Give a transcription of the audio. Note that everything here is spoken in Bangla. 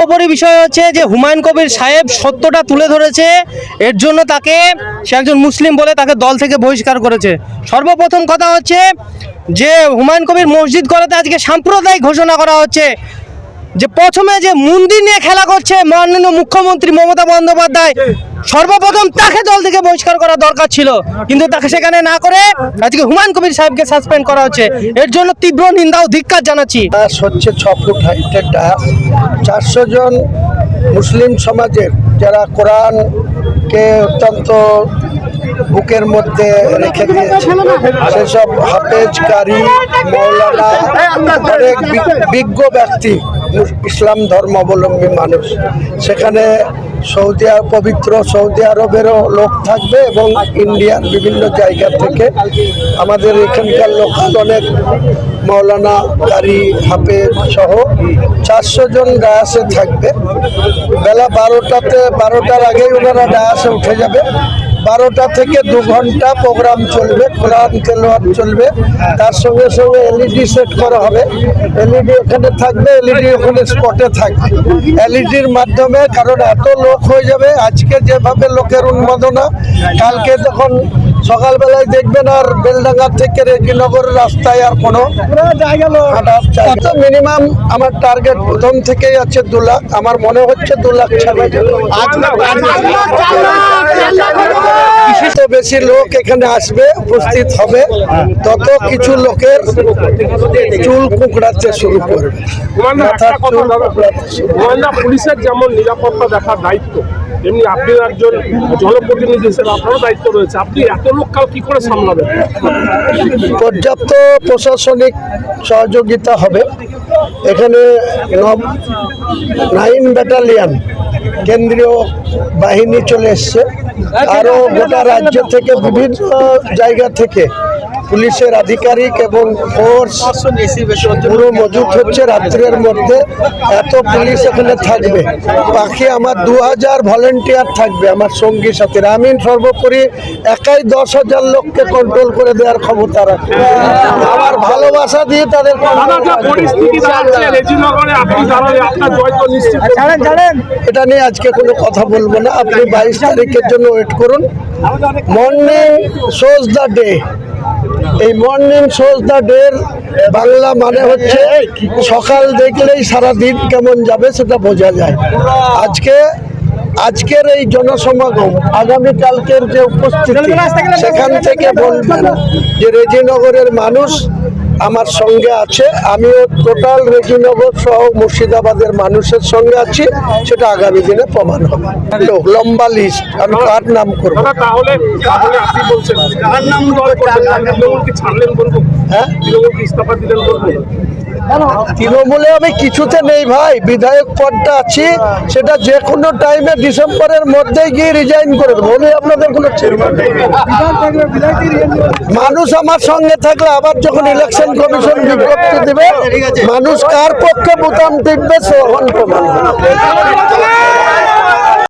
সর্বোপরি বিষয় হচ্ছে যে হুমায়ুন কবির সাহেব সত্যটা তুলে ধরেছে, এর জন্য তাকে সে একজন মুসলিম বলে তাকে দল থেকে বহিষ্কার করেছে। সর্বপ্রথম কথা হচ্ছে যে হুমায়ুন কবির মসজিদ করাতে আজকে সাম্প্রদায়িক ঘোষণা করা হচ্ছে। যে প্রথমে যে মন্দির নিয়ে খেলা করছে মাননীয় মুখ্যমন্ত্রী মমতা বন্দ্যোপাধ্যায়, সর্বপ্রথম তাকে দল থেকে বহিষ্কার করা দরকার ছিল। কিন্তু তাকে সেখানে না করে আজকে হুমায়ুন কবির সাহেবকে সাসপেন্ড করা হচ্ছে। এর জন্য তীব্র নিন্দা ও ধিক্কার জানাচ্ছি। হচ্ছে ছ ফুট হাইটের চারশো জন মুসলিম সমাজের যারা কোরআনকে অত্যন্ত বুকের মধ্যে রেখে দিয়েছে, সেসব হাফেজ কারি মৌলানা, অনেক বিজ্ঞ ব্যক্তি ইসলাম ধর্মাবলম্বী মানুষ। সেখানে সৌদি আরব পবিত্র সৌদি আরবেরও লোক থাকবে এবং ইন্ডিয়ার বিভিন্ন জায়গা থেকে আমাদের এখানকার লোকাল অনেক মৌলানা কারি হাফেজ সহ চারশো জন ডায়াসে থাকবে। বেলা বারোটাতে, বারোটার আগেই ওনারা ডায়াসে উঠে যাবে। বারোটা থেকে দু ঘণ্টা প্রোগ্রাম চলবে কোরআন তেলোয়ার চলবে। তার সঙ্গে সঙ্গে এলইডি সেট করা হবে। এলইডি ওখানে থাকবে এলইডি ওখানে স্পটে থাকবে। এলইডির মাধ্যমে কারণ এত লোক হয়ে যাবে। আজকে যেভাবে লোকের উন্মাদনা, কালকে তখন সকালবেলায় দেখবেন আর বেলডাঙ্গার থেকে রেজিনগরের রাস্তায় আর কোনো মিনিমাম আমার টার্গেট প্রথম থেকেই আছে দু লাখ? আমার মনে হচ্ছে দু লাখ যত বেশি লোক এখানে আসবে উপস্থিত হবে। তত কিছু লোকের চুল কুকড়াতে শুরু করবে। পুলিশের যেমন নিরাপত্তা দেখার দায়িত্ব তেমনি আপনি একজন জনপ্রতিনিধি হিসেবে আপনারও দায়িত্ব রয়েছে। আপনি এত লোক কাল কি করে সামলাবেন? পর্যাপ্ত প্রশাসনিক সহযোগিতা হবে। এখানে নাইন ব্যাটালিয়ান কেন্দ্রীয় বাহিনী চলে এসছে। আরও গোটা রাজ্য থেকে বিভিন্ন জায়গা থেকে পুলিশের আধিকারিক এবং ফোর্স পুরো মজুত হচ্ছে রাত্রের মধ্যে। এত পুলিশ এখানে থাকবে। বাকি আমার দু হাজার ভলেন্টিয়ার থাকবে আমার সঙ্গী সাথীরা। আমি সর্বোপরি একাই দশ হাজার লোককে কন্ট্রোল করে দেওয়ার ক্ষমতা রাখি আমার ভালোবাসা দিয়ে তাদের রাখব। নিশ্চিত। এটা নিয়ে আজকে কোনো কথা বলব না। আপনি বাইশ তারিখের জন্য ওয়েট করুন। মর্নিং শোজ দ্য ডে এই মর্নিং শোজ দ্য ডের বাংলা মানে হচ্ছে সকাল দেখলেই সারা দিন কেমন যাবে সেটা বোঝা যায়। আজকে আজকের এই জনসমাগম আগামীকালকের যে উপস্থিতি সেখান থেকে বলবেন যে রেজিনগরের মানুষ আমার সঙ্গে আছে। আমিও টোটাল রেজিনগর সহ মুর্শিদাবাদের মানুষের সঙ্গে আছি। সেটা আগামী দিনে প্রমাণ হবে। লম্বা লিস্ট আমি কার নাম করব? তাহলে তাহলে আপনি বলছেন কার নাম দল করবেন তৃণমূল কি ছাড়লেন বলব? হ্যাঁ? তৃণমূল ইস্তফা দিলেন বলব? তৃণমূলে আমি কিছুতে নেই ভাই। বিধায়ক পদটা আছি। সেটা যে কোনো টাইমে ডিসেম্বরের মধ্যে গিয়ে রিজাইন করে দেবো। আপনাদের কোনো মানুষ আমার সঙ্গে থাকলে আবার যখন ইলেকশন কমিশন বিজ্ঞপ্তি দেবে মানুষ কার পক্ষে বোতাম টিপবে সহন প্রমাণ।